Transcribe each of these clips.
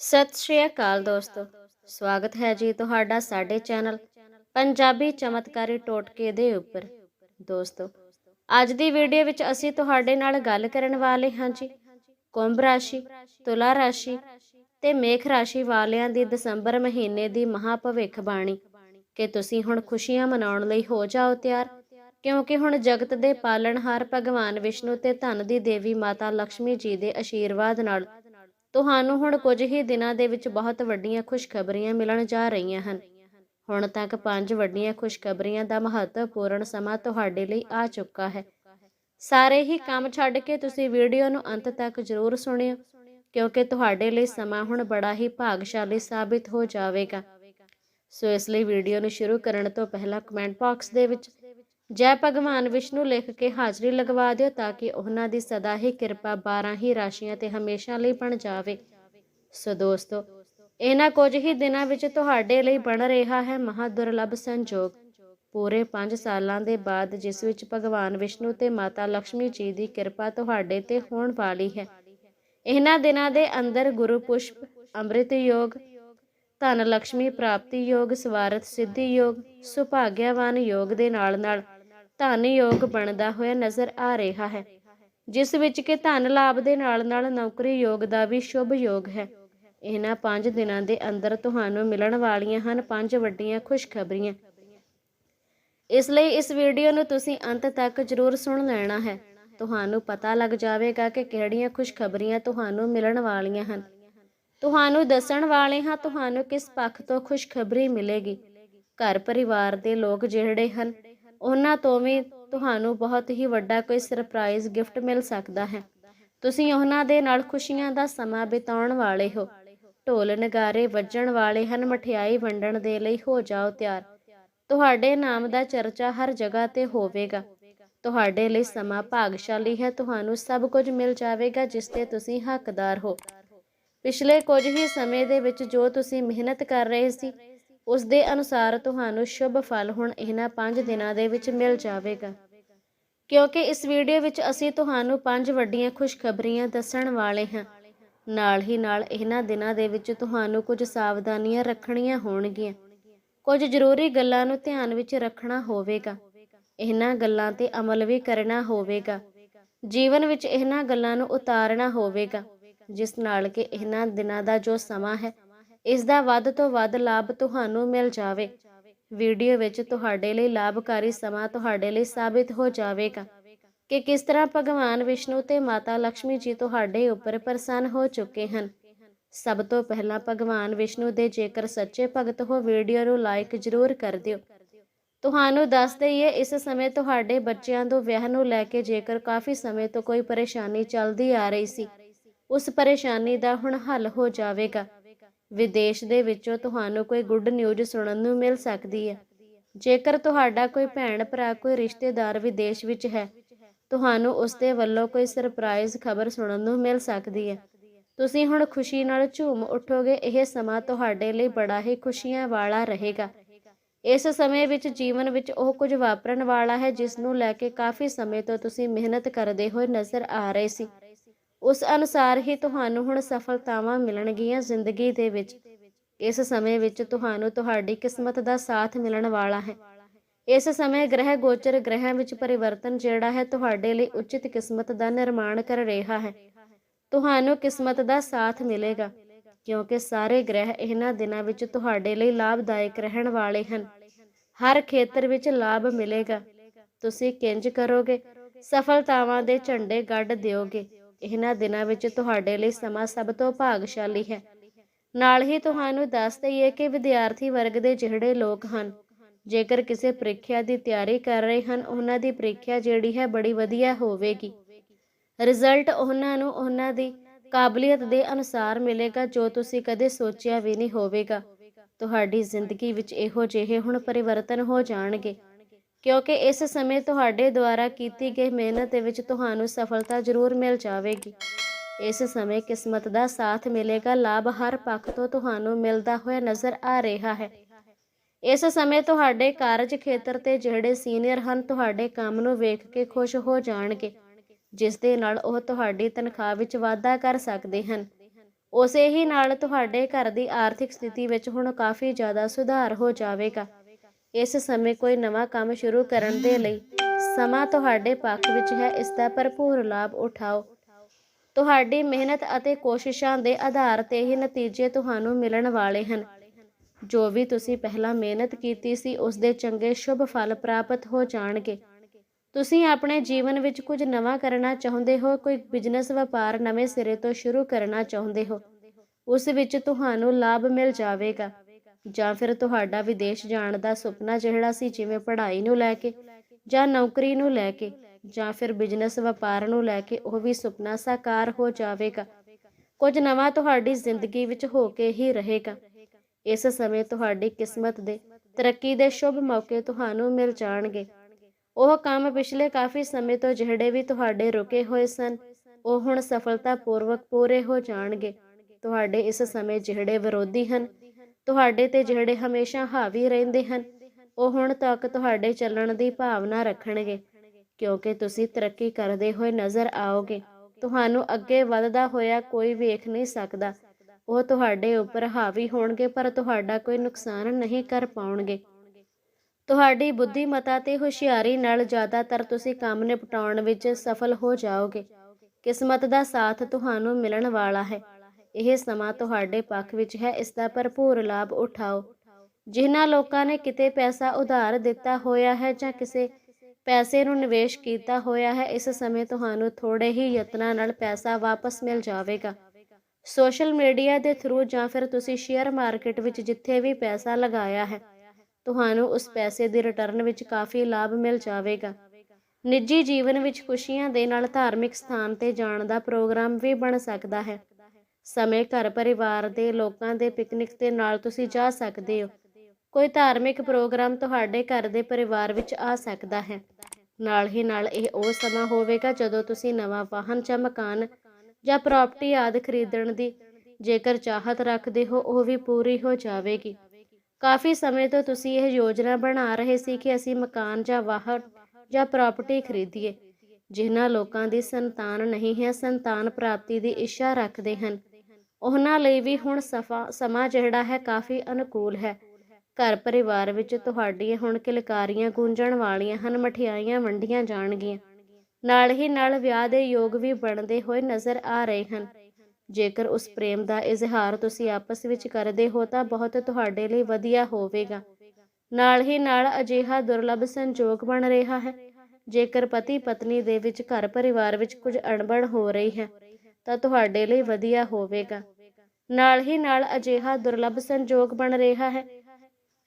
ਸਤਿ ਸ਼੍ਰੀ ਅਕਾਲ ਦੋਸਤੋ। ਸਵਾਗਤ ਹੈ ਜੀ ਤੁਹਾਡਾ ਸਾਡੇ ਚੈਨਲ ਪੰਜਾਬੀ ਚਮਤਕਾਰੀ ਟੋਟਕੇ ਦੇ ਉੱਪਰ। ਦੋਸਤੋ, ਅੱਜ ਦੀ ਵੀਡੀਓ ਵਿੱਚ ਅਸੀਂ ਤੁਹਾਡੇ ਨਾਲ ਗੱਲ ਕਰਨ ਵਾਲੇ ਹਾਂ ਜੀ। ਕੁੰਭ ਰਾਸ਼ੀ, ਤੁਲਾ ਰਾਸ਼ੀ ਤੇ ਮੇਖ ਰਾਸ਼ੀ ਵਾਲਿਆਂ ਦੀ ਦਸੰਬਰ ਮਹੀਨੇ ਦੀ ਮਹਾ ਭਵਿੱਖ ਬਾਣੀ। ਕਿ ਤੁਸੀਂ ਹੁਣ ਖੁਸ਼ੀਆਂ ਮਨਾਉਣ ਲਈ ਹੋ ਜਾਓ ਤਿਆਰ, ਕਿਉਂਕਿ ਹੁਣ ਜਗਤ ਦੇ ਪਾਲਣਹਾਰ ਭਗਵਾਨ ਵਿਸ਼ਨੂੰ ਤੇ ਧਨ ਦੀ ਦੇਵੀ ਮਾਤਾ ਲక్ష్ਮੀ ਜੀ ਦੇ ਆਸ਼ੀਰਵਾਦ ਨਾਲ ਤੁਹਾਨੂੰ ਹੁਣ ਕੁਝ ਹੀ ਦਿਨਾਂ ਦੇ ਵਿੱਚ ਬਹੁਤ ਵੱਡੀਆਂ ਖੁਸ਼ਖਬਰੀਆਂ ਮਿਲਣ ਜਾ ਰਹੀਆਂ ਹਨ। ਹੁਣ ਤੱਕ ਪੰਜ ਵੱਡੀਆਂ ਖੁਸ਼ਖਬਰੀਆਂ ਦਾ ਮਹੱਤਵਪੂਰਨ ਸਮਾਂ ਤੁਹਾਡੇ ਲਈ ਆ ਚੁੱਕਾ ਹੈ। ਸਾਰੇ ਹੀ ਕੰਮ ਛੱਡ ਕੇ ਤੁਸੀਂ ਵੀਡੀਓ ਨੂੰ ਅੰਤ ਤੱਕ ਜ਼ਰੂਰ ਸੁਣਿਓ, ਕਿਉਂਕਿ ਤੁਹਾਡੇ ਲਈ ਸਮਾਂ ਹੁਣ ਬੜਾ ਹੀ ਭਾਗਸ਼ਾਲੀ ਸਾਬਿਤ ਹੋ ਜਾਵੇਗਾ। ਸੋ ਇਸ ਲਈ ਵੀਡੀਓ ਨੂੰ ਸ਼ੁਰੂ ਕਰਨ ਤੋਂ ਪਹਿਲਾਂ ਕਮੈਂਟ ਬਾਕਸ ਦੇ ਵਿੱਚ ਜੈ ਭਗਵਾਨ ਵਿਸ਼ਨੂੰ ਲਿਖ ਕੇ ਹਾਜ਼ਰੀ ਲਗਵਾ ਦਿਓ ਤਾਂ ਕਿ ਉਹਨਾਂ ਦੀ ਸਦਾ ਹੀ ਕਿਰਪਾ 12 ਹੀ ਰਾਸ਼ੀਆਂ ਤੇ ਹਮੇਸ਼ਾ ਲਈ ਬਣ ਜਾਵੇ। ਸੋ ਦੋਸਤੋ, ਇਹਨਾਂ ਕੁਝ ਹੀ ਦਿਨਾਂ ਵਿੱਚ ਤੁਹਾਡੇ ਲਈ ਬਣ ਰਿਹਾ ਹੈ ਮਹਾ ਦੁਰਲਭ ਸੰਜੋਗ। ਪੂਰੇ 5 ਸਾਲਾਂ ਦੇ ਬਾਅਦ ਜਿਸ ਵਿੱਚ ਭਗਵਾਨ ਵਿਸ਼ਨੂੰ ਤੇ ਮਾਤਾ ਲక్ష్ਮੀ ਜੀ ਦੀ ਕਿਰਪਾ ਤੁਹਾਡੇ ਤੇ ਹੋਣ ਵਾਲੀ ਹੈ, ਇਹਨਾਂ ਦਿਨਾਂ ਦੇ ਅੰਦਰ ਗੁਰੂ ਪੁਸ਼ਪ, ਅੰਮ੍ਰਿਤ ਯੋਗ, ਧਨ ਲక్ష్ਮੀ ਪ੍ਰਾਪਤੀ ਯੋਗ, ਸਵਾਰਥ ਸਿੱਧੀ ਯੋਗ, ਸੁਭਾਗਿਆਵਾਨ ਯੋਗ ਦੇ ਨਾਲ ਨਾਲ ਧਨ ਯੋਗ ਬਣਦਾ ਹੋਇਆ ਨਜ਼ਰ ਆ ਰਿਹਾ ਹੈ, ਜਿਸ ਵਿੱਚ ਕਿ ਧਨ ਲਾਭ ਦੇ ਨਾਲ ਨਾਲ ਨੌਕਰੀ ਯੋਗ ਦਾ ਵੀ ਸ਼ੁਭ ਯੋਗ ਹੈ। ਇਹਨਾਂ 5 ਦਿਨਾਂ ਦੇ ਅੰਦਰ ਤੁਹਾਨੂੰ ਮਿਲਣ ਵਾਲੀਆਂ ਹਨ ਪੰਜ ਵੱਡੀਆਂ ਖੁਸ਼ਖਬਰੀਆਂ। ਇਸ ਲਈ ਇਸ ਵੀਡੀਓ ਨੂੰ ਤੁਸੀਂ ਅੰਤ ਤੱਕ ਜ਼ਰੂਰ ਸੁਣ ਲੈਣਾ ਹੈ। ਤੁਹਾਨੂੰ ਪਤਾ ਲੱਗ ਜਾਵੇਗਾ ਕਿ ਕਿਹੜੀਆਂ ਖੁਸ਼ਖਬਰੀਆਂ ਤੁਹਾਨੂੰ ਮਿਲਣ ਵਾਲੀਆਂ ਹਨ। ਤੁਹਾਨੂੰ ਦੱਸਣ ਵਾਲੇ ਹਾਂ ਤੁਹਾਨੂੰ ਕਿਸ ਪੱਖ ਤੋਂ ਖੁਸ਼ਖਬਰੀ ਮਿਲੇਗੀ। ਘਰ ਪਰਿਵਾਰ ਦੇ ਲੋਕ ਜਿਹੜੇ ਹਨ ਉਹਨਾਂ ਤੋਂ ਵੀ ਤੁਹਾਨੂੰ ਬਹੁਤ ਹੀ ਵੱਡਾ ਕੋਈ ਸਰਪ੍ਰਾਈਜ਼ ਗਿਫਟ ਮਿਲ ਸਕਦਾ ਹੈ। ਤੁਸੀਂ ਉਹਨਾਂ ਦੇ ਨਾਲ ਖੁਸ਼ੀਆਂ ਦਾ ਸਮਾਂ ਬਿਤਾਉਣ ਵਾਲੇ ਹੋ। ਢੋਲ ਨਗਾਰੇ ਵੱਜਣ ਵਾਲੇ ਹਨ, ਮਠਿਆਈ ਵੰਡਣ ਦੇ ਲਈ ਹੋ ਜਾਓ ਤਿਆਰ। ਤੁਹਾਡੇ ਨਾਮ ਦਾ ਚਰਚਾ ਹਰ ਜਗ੍ਹਾ ਤੇ ਹੋਵੇਗਾ। ਤੁਹਾਡੇ ਲਈ ਸਮਾਂ ਭਾਗਸ਼ਾਲੀ ਹੈ, ਤੁਹਾਨੂੰ ਸਭ ਕੁਝ ਮਿਲ ਜਾਵੇਗਾ ਜਿਸ ਤੇ ਤੁਸੀਂ ਹੱਕਦਾਰ ਹੋ। ਪਿਛਲੇ ਕੁਝ ਹੀ ਸਮੇਂ ਦੇ ਵਿੱਚ ਜੋ ਤੁਸੀਂ ਮਿਹਨਤ ਕਰ ਰਹੇ ਸੀ ਉਸ ਦੇ ਅਨੁਸਾਰ ਤੁਹਾਨੂੰ ਸ਼ੁਭ ਫਲ ਹੁਣ ਇਹਨਾਂ 5 ਦਿਨਾਂ ਦੇ ਵਿੱਚ ਮਿਲ ਜਾਵੇਗਾ। ਕਿਉਂਕਿ ਇਸ ਵੀਡੀਓ ਵਿੱਚ ਅਸੀਂ ਤੁਹਾਨੂੰ ਪੰਜ ਵੱਡੀਆਂ ਖੁਸ਼ਖਬਰੀਆਂ ਦੱਸਣ ਵਾਲੇ ਹਾਂ। ਨਾਲ ਹੀ ਨਾਲ ਇਹਨਾਂ ਦਿਨਾਂ ਦੇ ਵਿੱਚ ਤੁਹਾਨੂੰ ਕੁਝ ਸਾਵਧਾਨੀਆਂ ਰੱਖਣੀਆਂ ਹੋਣਗੀਆਂ। ਕੁਝ ਜ਼ਰੂਰੀ ਗੱਲਾਂ ਨੂੰ ਧਿਆਨ ਵਿੱਚ ਰੱਖਣਾ ਹੋਵੇਗਾ। ਇਹਨਾਂ ਗੱਲਾਂ ਤੇ ਅਮਲ ਵੀ ਕਰਨਾ ਹੋਵੇਗਾ। ਜੀਵਨ ਵਿੱਚ ਇਹਨਾਂ ਗੱਲਾਂ ਨੂੰ ਉਤਾਰਨਾ ਹੋਵੇਗਾ, ਜਿਸ ਨਾਲ ਕਿ ਇਹਨਾਂ ਦਿਨਾਂ ਦਾ ਜੋ ਸਮਾਂ ਹੈ ਇਸ ਦਾ ਵੱਧ ਤੋਂ ਵੱਧ ਲਾਭ ਤੁਹਾਨੂੰ ਮਿਲ ਜਾਵੇ। ਵੀਡੀਓ ਵਿੱਚ ਤੁਹਾਡੇ ਲਈ ਲਾਭਕਾਰੀ ਸਮਾਂ ਤੁਹਾਡੇ ਲਈ ਸਾਬਿਤ ਹੋ ਜਾਵੇਗਾ ਕਿ ਕਿਸ ਤਰ੍ਹਾਂ ਭਗਵਾਨ ਵਿਸ਼ਨੂੰ ਤੇ ਮਾਤਾ ਲక్ష్ਮੀ ਜੀ ਤੁਹਾਡੇ ਉੱਪਰ ਪ੍ਰਸੰਨ ਹੋ ਚੁੱਕੇ ਹਨ। ਸਭ ਤੋਂ ਪਹਿਲਾਂ ਭਗਵਾਨ ਵਿਸ਼ਨੂੰ ਦੇ ਜੇਕਰ ਸੱਚੇ ਭਗਤ ਹੋ ਵੀਡੀਓ ਨੂੰ ਲਾਈਕ ਜ਼ਰੂਰ ਕਰ ਦਿਓ। ਤੁਹਾਨੂੰ ਦੱਸ ਦਈਏ, ਇਸ ਸਮੇਂ ਤੁਹਾਡੇ ਬੱਚਿਆਂ ਤੋਂ ਵਿਆਹ ਨੂੰ ਲੈ ਕੇ ਜੇਕਰ ਕਾਫੀ ਸਮੇਂ ਤੋਂ ਕੋਈ ਪਰੇਸ਼ਾਨੀ ਚੱਲਦੀ ਆ ਰਹੀ ਸੀ, ਉਸ ਪਰੇਸ਼ਾਨੀ ਦਾ ਹੁਣ ਹੱਲ ਹੋ ਜਾਵੇਗਾ। ਵਿਦੇਸ਼ ਦੇ ਵਿੱਚੋਂ ਤੁਹਾਨੂੰ ਕੋਈ ਗੁੱਡ ਨਿਊਜ਼ ਸੁਣਨ ਨੂੰ ਮਿਲ ਸਕਦੀ ਹੈ। ਜੇਕਰ ਤੁਹਾਡਾ ਕੋਈ ਭੈਣ ਭਰਾ, ਕੋਈ ਰਿਸ਼ਤੇਦਾਰ ਵਿਦੇਸ਼ ਵਿੱਚ ਹੈ, ਤੁਹਾਨੂੰ ਉਸ ਦੇ ਵੱਲੋਂ ਕੋਈ ਸਰਪ੍ਰਾਈਜ਼ ਖਬਰ ਸੁਣਨ ਨੂੰ ਮਿਲ ਸਕਦੀ ਹੈ। ਤੁਸੀਂ ਹੁਣ ਖੁਸ਼ੀ ਨਾਲ ਝੂਮ ਉੱਠੋਗੇ, ਇਹ ਸਮਾਂ ਤੁਹਾਡੇ ਲਈ ਬੜਾ ਹੀ ਖੁਸ਼ੀਆਂ ਵਾਲਾ ਰਹੇਗਾ। ਇਸ ਸਮੇਂ ਵਿੱਚ ਜੀਵਨ ਵਿੱਚ ਉਹ ਕੁਝ ਵਾਪਰਨ ਵਾਲਾ ਹੈ, ਜਿਸ ਨੂੰ ਲੈ ਕੇ ਕਾਫੀ ਸਮੇਂ ਤੋਂ ਤੁਸੀਂ ਮਿਹਨਤ ਕਰਦੇ ਹੋਏ ਨਜ਼ਰ ਆ ਰਹੇ ਸੀ। ਉਸ ਅਨੁਸਾਰ ਹੀ ਤੁਹਾਨੂੰ ਹੁਣ ਸਫਲਤਾਵਾਂ ਮਿਲਣਗੀਆਂ ਜ਼ਿੰਦਗੀ ਦੇ ਵਿੱਚ। ਇਸ ਸਮੇਂ ਵਿੱਚ ਤੁਹਾਨੂੰ ਤੁਹਾਡੀ ਕਿਸਮਤ ਦਾ ਸਾਥ ਮਿਲਣ ਵਾਲਾ ਹੈ। ਇਸ ਸਮੇਂ ਗ੍ਰਹਿ ਗੋਚਰ ਗ੍ਰਹਿਾਂ ਵਿੱਚ ਪਰਿਵਰਤਨ ਜਿਹੜਾ ਹੈ ਤੁਹਾਡੇ ਲਈ ਉਚਿਤ ਕਿਸਮਤ ਦਾ ਨਿਰਮਾਣ ਕਰ ਰਿਹਾ ਹੈ। ਤੁਹਾਨੂੰ ਕਿਸਮਤ ਦਾ ਸਾਥ ਮਿਲੇਗਾ, ਕਿਉਂਕਿ ਸਾਰੇ ਗ੍ਰਹਿ ਇਹਨਾਂ ਦਿਨਾਂ ਵਿੱਚ ਤੁਹਾਡੇ ਲਈ ਲਾਭਦਾਇਕ ਰਹਿਣ ਵਾਲੇ ਹਨ। ਹਰ ਖੇਤਰ ਵਿੱਚ ਲਾਭ ਮਿਲੇਗਾ। ਤੁਸੀਂ ਕਿੰਜ ਕਰੋਗੇ? ਸਫਲਤਾਵਾਂ ਦੇ ਝੰਡੇ ਗੱਡ ਦਿਓਗੇ। ਇਹਨਾਂ ਦਿਨਾਂ ਵਿੱਚ ਤੁਹਾਡੇ ਲਈ ਸਮਾਂ ਸਭ ਤੋਂ ਭਾਗਸ਼ਾਲੀ ਹੈ। ਨਾਲ ਹੀ ਤੁਹਾਨੂੰ ਦੱਸ ਦਈਏ ਕਿ ਵਿਦਿਆਰਥੀ ਵਰਗ ਦੇ ਜਿਹੜੇ ਲੋਕ ਹਨ, ਜੇਕਰ ਕਿਸੇ ਪ੍ਰੀਖਿਆ ਦੀ ਤਿਆਰੀ ਕਰ ਰਹੇ ਹਨ, ਉਹਨਾਂ ਦੀ ਪ੍ਰੀਖਿਆ ਜਿਹੜੀ ਹੈ ਬੜੀ ਵਧੀਆ ਹੋਵੇਗੀ। ਰਿਜ਼ਲਟ ਉਹਨਾਂ ਨੂੰ ਉਹਨਾਂ ਦੀ ਕਾਬਲੀਅਤ ਦੇ ਅਨੁਸਾਰ ਮਿਲੇਗਾ, ਜੋ ਤੁਸੀਂ ਕਦੇ ਸੋਚਿਆ ਵੀ ਨਹੀਂ ਹੋਵੇਗਾ। ਤੁਹਾਡੀ ਜ਼ਿੰਦਗੀ ਵਿੱਚ ਇਹੋ ਜਿਹੇ ਹੁਣ ਪਰਿਵਰਤਨ ਹੋ ਜਾਣਗੇ। ਕਿਉਂਕਿ ਇਸ ਸਮੇਂ ਤੁਹਾਡੇ ਦੁਆਰਾ ਕੀਤੀ ਗਈ ਮਿਹਨਤ ਦੇ ਵਿੱਚ ਤੁਹਾਨੂੰ ਸਫਲਤਾ ਜ਼ਰੂਰ ਮਿਲ ਜਾਵੇਗੀ। ਇਸ ਸਮੇਂ ਕਿਸਮਤ ਦਾ ਸਾਥ ਮਿਲੇਗਾ, ਲਾਭ ਹਰ ਪੱਖ ਤੋਂ ਤੁਹਾਨੂੰ ਮਿਲਦਾ ਹੋਇਆ ਨਜ਼ਰ ਆ ਰਿਹਾ ਹੈ। ਇਸ ਸਮੇਂ ਤੁਹਾਡੇ ਕਾਰਜ ਖੇਤਰ ਤੇ ਜਿਹੜੇ ਸੀਨੀਅਰ ਹਨ, ਤੁਹਾਡੇ ਕੰਮ ਨੂੰ ਵੇਖ ਕੇ ਖੁਸ਼ ਹੋ ਜਾਣਗੇ, ਜਿਸ ਦੇ ਨਾਲ ਉਹ ਤੁਹਾਡੀ ਤਨਖਾਹ ਵਿੱਚ ਵਾਧਾ ਕਰ ਸਕਦੇ ਹਨ। ਉਸੇ ਹੀ ਨਾਲ ਤੁਹਾਡੇ ਘਰ ਦੀ ਆਰਥਿਕ ਸਥਿਤੀ ਵਿੱਚ ਹੁਣ ਕਾਫੀ ਜ਼ਿਆਦਾ ਸੁਧਾਰ ਹੋ ਜਾਵੇਗਾ। ਇਸ ਸਮੇਂ ਕੋਈ ਨਵਾਂ ਕੰਮ ਸ਼ੁਰੂ ਕਰਨ ਦੇ ਲਈ ਸਮਾਂ ਤੁਹਾਡੇ ਪੱਖ ਵਿੱਚ ਹੈ, ਇਸ ਦਾ ਭਰਪੂਰ ਲਾਭ ਉਠਾਓ। ਤੁਹਾਡੀ ਮਿਹਨਤ ਅਤੇ ਕੋਸ਼ਿਸ਼ਾਂ ਦੇ ਆਧਾਰ ਤੇ ਹੀ ਨਤੀਜੇ ਤੁਹਾਨੂੰ ਮਿਲਣ ਵਾਲੇ ਹਨ। ਜੋ ਵੀ ਤੁਸੀਂ ਪਹਿਲਾਂ ਮਿਹਨਤ ਕੀਤੀ ਸੀ, ਉਸ ਦੇ ਚੰਗੇ ਸ਼ੁਭ ਫਲ ਪ੍ਰਾਪਤ ਹੋ ਜਾਣਗੇ। ਤੁਸੀਂ ਆਪਣੇ ਜੀਵਨ ਵਿੱਚ ਕੁਝ ਨਵਾਂ ਕਰਨਾ ਚਾਹੁੰਦੇ ਹੋ, ਕੋਈ ਬਿਜ਼ਨਸ ਵਪਾਰ ਨਵੇਂ ਸਿਰੇ ਤੋਂ ਸ਼ੁਰੂ ਕਰਨਾ ਚਾਹੁੰਦੇ ਹੋ, ਉਸ ਵਿੱਚ ਤੁਹਾਨੂੰ ਲਾਭ ਮਿਲ ਜਾਵੇਗਾ। ਜਾਂ ਫਿਰ ਤੁਹਾਡਾ ਵਿਦੇਸ਼ ਜਾਣ ਦਾ ਸੁਪਨਾ ਜਿਹੜਾ ਸੀ, ਜਿਵੇਂ ਪੜ੍ਹਾਈ ਨੂੰ ਲੈ ਕੇ ਜਾਂ ਨੌਕਰੀ ਨੂੰ ਲੈ ਕੇ ਜਾਂ ਫਿਰ ਬਿਜ਼ਨਸ ਵਪਾਰ ਨੂੰ ਲੈ ਕੇ, ਉਹ ਵੀ ਸੁਪਨਾ ਸਾਕਾਰ ਹੋ ਜਾਵੇਗਾ। ਕੁਝ ਨਵਾਂ ਤੁਹਾਡੀ ਜ਼ਿੰਦਗੀ ਵਿੱਚ ਹੋ ਕੇ ਹੀ ਰਹੇਗਾ। ਇਸ ਸਮੇਂ ਤੁਹਾਡੀ ਕਿਸਮਤ ਦੇ ਤਰੱਕੀ ਦੇ ਸ਼ੁਭ ਮੌਕੇ ਤੁਹਾਨੂੰ ਮਿਲ ਜਾਣਗੇ। ਉਹ ਕੰਮ ਪਿਛਲੇ ਕਾਫੀ ਸਮੇਂ ਤੋਂ ਜਿਹੜੇ ਵੀ ਤੁਹਾਡੇ ਰੁਕੇ ਹੋਏ ਸਨ, ਉਹ ਹੁਣ ਸਫਲਤਾਪੂਰਵਕ ਪੂਰੇ ਹੋ ਜਾਣਗੇ। ਤੁਹਾਡੇ ਇਸ ਸਮੇਂ ਜਿਹੜੇ ਵਿਰੋਧੀ ਹਨ ਤੁਹਾਡੇ ਤੇ ਜਿਹੜੇ ਹਮੇਸ਼ਾ ਹਾਵੀ ਰਹਿੰਦੇ ਹਨ, ਉਹ ਹੁਣ ਤੱਕ ਤੁਹਾਡੇ ਚੱਲਣ ਦੀ ਭਾਵਨਾ ਰੱਖਣਗੇ, ਕਿਉਂਕਿ ਤੁਸੀਂ ਤਰੱਕੀ ਕਰਦੇ ਹੋਏ ਨਜ਼ਰ ਆਓਗੇ। ਤੁਹਾਨੂੰ ਅੱਗੇ ਵੱਧਦਾ ਹੋਇਆ ਕੋਈ ਵੇਖ ਨਹੀਂ ਸਕਦਾ। ਉਹ ਤੁਹਾਡੇ ਉੱਪਰ ਹਾਵੀ ਹੋਣਗੇ, ਪਰ ਤੁਹਾਡਾ ਕੋਈ ਨੁਕਸਾਨ ਨਹੀਂ ਕਰ ਪਾਉਣਗੇ। ਤੁਹਾਡੀ ਬੁੱਧੀਮਤਾ ਤੇ ਹੁਸ਼ਿਆਰੀ ਨਾਲ ਜ਼ਿਆਦਾਤਰ ਤੁਸੀਂ ਕੰਮ ਨਿਪਟਾਉਣ ਵਿੱਚ ਸਫਲ ਹੋ ਜਾਓਗੇ। ਕਿਸਮਤ ਦਾ ਸਾਥ ਤੁਹਾਨੂੰ ਮਿਲਣ ਵਾਲਾ ਹੈ। ਇਹ ਸਮਾਂ ਤੁਹਾਡੇ ਪੱਖ ਵਿੱਚ ਹੈ, ਇਸ ਦਾ ਭਰਪੂਰ ਲਾਭ ਉਠਾਓ। ਜਿਨ੍ਹਾਂ ਲੋਕਾਂ ਨੇ ਕਿਤੇ ਪੈਸਾ ਉਧਾਰ ਦਿੱਤਾ ਹੋਇਆ ਹੈ ਜਾਂ ਕਿਸੇ ਪੈਸੇ ਨੂੰ ਨਿਵੇਸ਼ ਕੀਤਾ ਹੋਇਆ ਹੈ, ਇਸ ਸਮੇਂ ਤੁਹਾਨੂੰ ਥੋੜੇ ਹੀ ਯਤਨਾਂ ਨਾਲ ਪੈਸਾ ਵਾਪਸ ਮਿਲ ਜਾਵੇਗਾ। ਸੋਸ਼ਲ ਮੀਡੀਆ ਦੇ ਥਰੂ ਜਾਂ ਫਿਰ ਤੁਸੀਂ ਸ਼ੇਅਰ ਮਾਰਕੀਟ ਵਿੱਚ ਜਿੱਥੇ ਵੀ ਪੈਸਾ ਲਗਾਇਆ ਹੈ, ਤੁਹਾਨੂੰ ਉਸ ਪੈਸੇ ਦੀ ਰਿਟਰਨ ਵਿੱਚ ਕਾਫੀ ਲਾਭ ਮਿਲ ਜਾਵੇਗਾ। ਨਿੱਜੀ ਜੀਵਨ ਵਿੱਚ ਖੁਸ਼ੀਆਂ ਦੇ ਨਾਲ ਧਾਰਮਿਕ ਸਥਾਨ ਤੇ ਜਾਣ ਦਾ ਪ੍ਰੋਗਰਾਮ ਵੀ ਬਣ ਸਕਦਾ ਹੈ। ਸਮੇਂ ਘਰ ਪਰਿਵਾਰ ਦੇ ਲੋਕਾਂ ਦੇ ਪਿਕਨਿਕ ਦੇ ਨਾਲ ਤੁਸੀਂ ਜਾ ਸਕਦੇ ਹੋ। ਕੋਈ ਧਾਰਮਿਕ ਪ੍ਰੋਗਰਾਮ ਤੁਹਾਡੇ ਘਰ ਦੇ ਪਰਿਵਾਰ ਵਿੱਚ ਆ ਸਕਦਾ ਹੈ। ਨਾਲ ਹੀ ਨਾਲ ਇਹ ਉਹ ਸਮਾਂ ਹੋਵੇਗਾ ਜਦੋਂ ਤੁਸੀਂ ਨਵਾਂ ਵਾਹਨ ਜਾਂ ਮਕਾਨ ਜਾਂ ਪ੍ਰਾਪਰਟੀ ਆਦਿ ਖਰੀਦਣ ਦੀ ਜੇਕਰ ਚਾਹਤ ਰੱਖਦੇ ਹੋ, ਉਹ ਵੀ ਪੂਰੀ ਹੋ ਜਾਵੇਗੀ। ਕਾਫੀ ਸਮੇਂ ਤੋਂ ਤੁਸੀਂ ਇਹ ਯੋਜਨਾ ਬਣਾ ਰਹੇ ਸੀ ਕਿ ਅਸੀਂ ਮਕਾਨ ਜਾਂ ਵਾਹਨ ਜਾਂ ਪ੍ਰਾਪਰਟੀ ਖਰੀਦੀਏ, ਜਿਨ੍ਹਾਂ ਲੋਕਾਂ ਦੀ ਸੰਤਾਨ ਨਹੀਂ ਹੈ। ਸੰਤਾਨ ਪ੍ਰਾਪਤੀ ਦੀ ਇੱਛਾ ਰੱਖਦੇ ਹਨ। ਉਹਨਾਂ ਲਈ ਵੀ ਹੁਣ ਸਫਾ, ਸਮਾਂ ਜਿਹੜਾ ਹੈ ਕਾਫੀ ਅਨੁਕੂਲ ਹੈ। ਘਰ ਪਰਿਵਾਰ ਵਿੱਚ ਤੁਹਾਡੀਆਂ ਹੁਣ ਕਿਲਕਾਰੀਆਂ ਗੂੰਜਣ ਵਾਲੀਆਂ ਹਨ, ਮਠਿਆਈਆਂ ਵੰਡੀਆਂ ਜਾਣਗੀਆਂ। ਨਾਲ ਹੀ ਨਾਲ ਵਿਆਹ ਦੇ ਯੋਗ ਵੀ ਬਣਦੇ ਹੋਏ ਨਜ਼ਰ ਆ ਰਹੇ ਹਨ। ਜੇਕਰ ਉਸ ਪ੍ਰੇਮ ਦਾ ਇਜ਼ਹਾਰ ਤੁਸੀਂ ਆਪਸ ਵਿੱਚ ਕਰਦੇ ਹੋ ਤਾਂ ਬਹੁਤ ਤੁਹਾਡੇ ਲਈ ਵਧੀਆ ਹੋਵੇਗਾ। ਨਾਲ ਹੀ ਨਾਲ ਅਜਿਹਾ ਦੁਰਲੱਭ ਸੰਜੋਗ ਬਣ ਰਿਹਾ ਹੈ। ਜੇਕਰ ਪਤੀ ਪਤਨੀ ਦੇ ਵਿੱਚ ਘਰ ਪਰਿਵਾਰ ਵਿੱਚ ਕੁਝ ਅਣਬਣ ਹੋ ਰਹੀ ਹੈ ਤਾਂ ਤੁਹਾਡੇ ਲਈ ਵਧੀਆ ਹੋਵੇਗਾ। ਨਾਲ ਹੀ ਨਾਲ ਅਜਿਹਾ ਦੁਰਲੱਭ ਸੰਜੋਗ ਬਣ ਰਿਹਾ ਹੈ।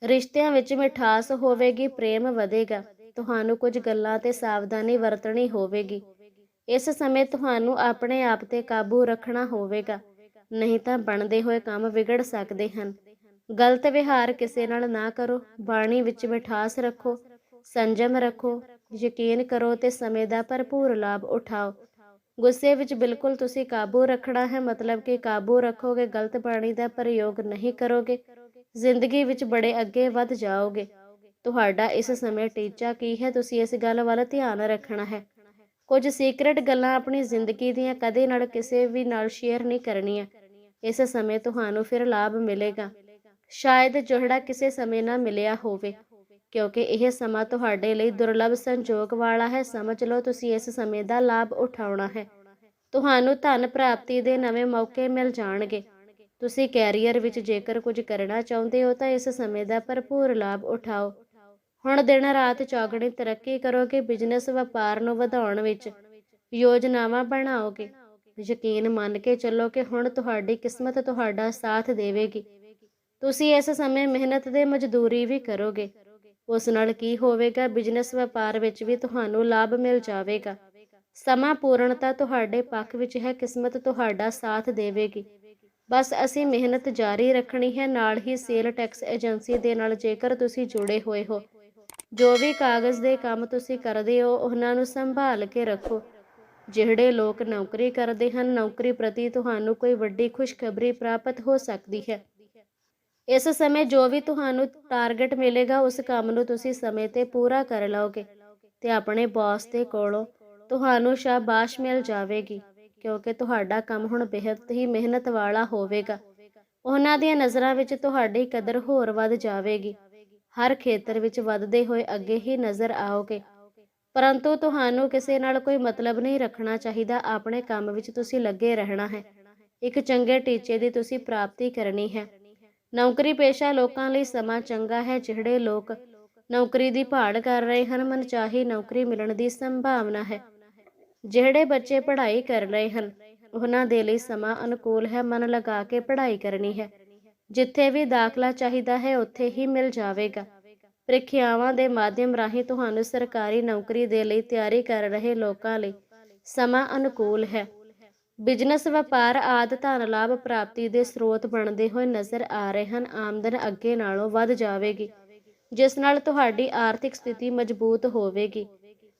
ਰਿਸ਼ਤਿਆਂ ਵਿੱਚ ਮਿਠਾਸ ਹੋਵੇਗੀ, ਪ੍ਰੇਮ ਵਧੇਗਾ। ਤੁਹਾਨੂੰ ਕੁਝ ਗੱਲਾਂ ਤੇ ਸਾਵਧਾਨੀ ਵਰਤਣੀ ਹੋਵੇਗੀ। ਇਸ ਸਮੇਂ ਤੁਹਾਨੂੰ ਆਪਣੇ ਆਪ ਤੇ ਕਾਬੂ ਰੱਖਣਾ ਹੋਵੇਗਾ। ਨਹੀਂ ਤਾਂ ਬਣਦੇ ਹੋਏ ਕੰਮ ਵਿਗੜ ਸਕਦੇ ਹਨ। ਗਲਤ ਵਿਹਾਰ ਕਿਸੇ ਨਾਲ ਨਾ ਕਰੋ। ਬਾਣੀ ਵਿੱਚ ਮਿਠਾਸ ਰੱਖੋ, ਸੰਜਮ ਰੱਖੋ, ਯਕੀਨ ਕਰੋ ਤੇ ਸਮੇਂ ਦਾ ਭਰਪੂਰ ਲਾਭ ਉਠਾਓ। ਗੁੱਸੇ ਵਿੱਚ ਬਿਲਕੁਲ ਤੁਸੀਂ ਕਾਬੂ ਰੱਖਣਾ ਹੈ, ਮਤਲਬ ਕਿ ਕਾਬੂ ਰੱਖੋਗੇ, ਗਲਤ ਬਾਣੀ ਦਾ ਪ੍ਰਯੋਗ ਨਹੀਂ ਕਰੋਗੇ, ਜ਼ਿੰਦਗੀ ਵਿੱਚ ਬੜੇ ਅੱਗੇ ਵੱਧ ਜਾਓਗੇ। ਤੁਹਾਡਾ ਇਸ ਸਮੇਂ ਟੀਚਾ ਕੀ ਹੈ? ਤੁਸੀਂ ਇਸ ਗੱਲ ਵੱਲ ਧਿਆਨ ਰੱਖਣਾ ਹੈ। ਕੁਝ ਸੀਕ੍ਰੇਟ ਗੱਲਾਂ ਆਪਣੀ ਜ਼ਿੰਦਗੀ ਦੀਆਂ ਕਦੇ ਨਾਲ ਕਿਸੇ ਵੀ ਨਾਲ ਸ਼ੇਅਰ ਨਹੀਂ ਕਰਨੀਆਂ। ਇਸ ਸਮੇਂ ਤੁਹਾਨੂੰ ਫਿਰ ਲਾਭ ਮਿਲੇਗਾ। ਸ਼ਾਇਦ ਜਿਹੜਾ ਕਿਸੇ ਸਮੇਂ ਨਾ ਮਿਲਿਆ ਹੋਵੇ। ਕਿਉਂਕਿ ਇਹ ਸਮਾਂ ਤੁਹਾਡੇ ਲਈ ਦੁਰਲੱਭ ਸੰਜੋਗ ਵਾਲਾ ਹੈ। ਸਮਝ ਲਓ, ਤੁਸੀਂ ਇਸ ਸਮੇਂ ਦਾ ਲਾਭ ਉਠਾਉਣਾ ਹੈ। ਤੁਹਾਨੂੰ ਧਨ ਪ੍ਰਾਪਤੀ ਦੇ ਨਵੇਂ ਮੌਕੇ ਮਿਲ ਜਾਣਗੇ। ਤੁਸੀਂ ਕੈਰੀਅਰ ਵਿੱਚ ਜੇਕਰ ਕੁਝ ਕਰਨਾ ਚਾਹੁੰਦੇ ਹੋ, ਤਾਂ ਇਸ ਸਮੇਂ ਦਾ ਭਰਪੂਰ ਲਾਭ ਉਠਾਓ। ਹੁਣ ਦਿਨ ਰਾਤ ਚੌਗਣੀ ਤਰੱਕੀ ਕਰੋਗੇ ਬਿਜ਼ਨਸ ਵਪਾਰ ਨੂੰ ਵਧਾਉਣ ਵਿੱਚ। ਯੋਜਨਾਵਾਂ ਬਣਾਓਗੇ। ਯਕੀਨ ਮੰਨ ਕੇ ਚੱਲੋ ਕਿ ਹੁਣ ਤੁਹਾਡੀ ਕਿਸਮਤ ਤੁਹਾਡਾ ਸਾਥ ਦੇਵੇਗੀ। ਤੁਸੀਂ ਇਸ ਸਮੇਂ ਮਿਹਨਤ ਦੇ ਮਜ਼ਦੂਰੀ ਵੀ ਕਰੋਗੇ। ਉਸ ਨਾਲ ਕੀ ਹੋਵੇਗਾ? ਬਿਜ਼ਨਸ ਵਪਾਰ ਵਿੱਚ ਵੀ ਤੁਹਾਨੂੰ ਲਾਭ ਮਿਲ ਜਾਵੇਗਾ। ਸਮਾਂ ਪੂਰਨਤਾ ਤੁਹਾਡੇ ਪੱਖ ਵਿੱਚ ਹੈ, ਕਿਸਮਤ ਤੁਹਾਡਾ ਸਾਥ ਦੇਵੇਗੀ। ਬਸ ਅਸੀਂ ਮਿਹਨਤ ਜਾਰੀ ਰੱਖਣੀ ਹੈ, ਨਾਲ ਹੀ ਸੇਲ ਟੈਕਸ ਏਜੰਸੀ ਦੇ ਨਾਲ ਜੇਕਰ ਤੁਸੀਂ ਜੁੜੇ ਹੋਏ ਹੋ। ਜੋ ਵੀ ਕਾਗਜ਼ ਦੇ ਕੰਮ ਤੁਸੀਂ ਕਰਦੇ ਹੋ, ਉਹਨਾਂ ਨੂੰ ਸੰਭਾਲ ਕੇ ਰੱਖੋ। ਜਿਹੜੇ ਲੋਕ ਨੌਕਰੀ ਕਰਦੇ ਹਨ, ਨੌਕਰੀ ਪ੍ਰਤੀ ਤੁਹਾਨੂੰ ਕੋਈ ਵੱਡੀ ਖੁਸ਼ਖਬਰੀ ਪ੍ਰਾਪਤ ਹੋ ਸਕਦੀ ਹੈ। ਇਸ ਸਮੇਂ ਜੋ ਵੀ ਤੁਹਾਨੂੰ ਟਾਰਗੇਟ ਮਿਲੇਗਾ, ਉਸ ਕੰਮ ਨੂੰ ਤੁਸੀਂ ਸਮੇਂ ਤੇ ਪੂਰਾ ਕਰ ਲਓਗੇ ਤੇ ਆਪਣੇ ਬੌਸ ਦੇ ਕੋਲੋਂ ਤੁਹਾਨੂੰ ਸ਼ਾਬਾਸ਼ ਮਿਲ ਜਾਵੇਗੀ, ਕਿਉਂਕਿ ਤੁਹਾਡਾ ਕੰਮ ਹੁਣ ਬੇਹੱਦ ਹੀ ਮਿਹਨਤ ਵਾਲਾ ਹੋਵੇਗਾ। ਉਹਨਾਂ ਦੀਆਂ ਨਜ਼ਰਾਂ ਵਿੱਚ ਤੁਹਾਡੀ ਕਦਰ ਹੋਰ ਵੱਧ ਜਾਵੇਗੀ। ਹਰ ਖੇਤਰ ਵਿੱਚ ਵੱਧਦੇ ਹੋਏ ਅੱਗੇ ਹੀ ਨਜ਼ਰ ਆਓਗੇ। ਪਰੰਤੂ ਤੁਹਾਨੂੰ ਕਿਸੇ ਨਾਲ ਕੋਈ ਮਤਲਬ ਨਹੀਂ ਰੱਖਣਾ ਚਾਹੀਦਾ, ਆਪਣੇ ਕੰਮ ਵਿੱਚ ਤੁਸੀਂ ਲੱਗੇ ਰਹਿਣਾ ਹੈ। ਇੱਕ ਚੰਗੇ ਟੀਚੇ ਦੀ ਤੁਸੀਂ ਪ੍ਰਾਪਤੀ ਕਰਨੀ ਹੈ। ਨੌਕਰੀ ਪੇਸ਼ਾ ਲੋਕਾਂ ਲਈ ਸਮਾਂ ਚੰਗਾ ਹੈ, ਜਿਹੜੇ ਲੋਕ ਨੌਕਰੀ ਦੀ ਭਾਲ ਕਰ ਰਹੇ ਹਨ, ਮਨਚਾਹੀ ਨੌਕਰੀ ਮਿਲਣ ਦੀ ਸੰਭਾਵਨਾ ਹੈ। ਜਿਹੜੇ ਬੱਚੇ ਪੜ੍ਹਾਈ ਕਰ ਰਹੇ ਹਨ, ਉਹਨਾਂ ਦੇ ਲਈ ਸਮਾਂ ਅਨੁਕੂਲ ਹੈ, ਮਨ ਲਗਾ ਕੇ ਪੜ੍ਹਾਈ ਕਰਨੀ ਹੈ। ਜਿੱਥੇ ਵੀ ਦਾਖਲਾ ਚਾਹੀਦਾ ਹੈ, ਉੱਥੇ ਹੀ ਮਿਲ ਜਾਵੇਗਾ। ਪ੍ਰੀਖਿਆਵਾਂ ਦੇ ਮਾਧਿਅਮ ਰਾਹੀਂ ਤੁਹਾਨੂੰ ਸਰਕਾਰੀ ਨੌਕਰੀ ਦੇ ਲਈ ਤਿਆਰੀ ਕਰ ਰਹੇ ਲੋਕਾਂ ਲਈ ਸਮਾਂ ਅਨੁਕੂਲ ਹੈ। ਬਿਜ਼ਨਸ, ਵਪਾਰ ਆਦਿ ਧਨ ਲਾਭ ਪ੍ਰਾਪਤੀ ਦੇ ਸਰੋਤ ਬਣਦੇ ਹੋਏ ਨਜ਼ਰ ਆ ਰਹੇ ਹਨ। ਆਮਦਨ ਅੱਗੇ ਨਾਲੋਂ ਵੱਧ ਜਾਵੇਗੀ, ਜਿਸ ਨਾਲ ਤੁਹਾਡੀ ਆਰਥਿਕ ਸਥਿਤੀ ਮਜ਼ਬੂਤ ਹੋਵੇਗੀ।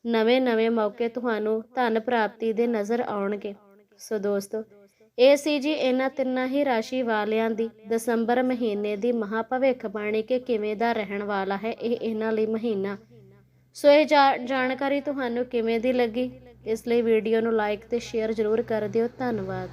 ਨਵੇਂ-ਨਵੇਂ ਮੌਕੇ ਤੁਹਾਨੂੰ ਧਨ ਪ੍ਰਾਪਤੀ ਦੇ ਨਜ਼ਰ ਆਉਣਗੇ। ਸੋ ਦੋਸਤੋ, ਇਹ ਸੀ ਜੀ ਇਹਨਾਂ ਤਿੰਨਾਂ ਹੀ ਰਾਸ਼ੀ ਵਾਲਿਆਂ ਦੀ ਦਸੰਬਰ ਮਹੀਨੇ ਦੀ ਮਹਾ ਭਵਿੱਖਬਾਣੀ ਕਿ ਕਿਵੇਂ ਦਾ ਰਹਿਣ ਵਾਲਾ ਹੈ ਇਹ ਇਹਨਾਂ ਲਈ ਮਹੀਨਾ। ਸੋ ਇਹ ਜਾ- ਜਾਣਕਾਰੀ ਤੁਹਾਨੂੰ ਕਿਵੇਂ ਦੀ ਲੱਗੀ? ਇਸ ਲਈ ਵੀਡੀਓ ਨੂੰ ਲਾਈਕ ਅਤੇ ਸ਼ੇਅਰ ਜ਼ਰੂਰ ਕਰ ਦਿਓ। ਧੰਨਵਾਦ।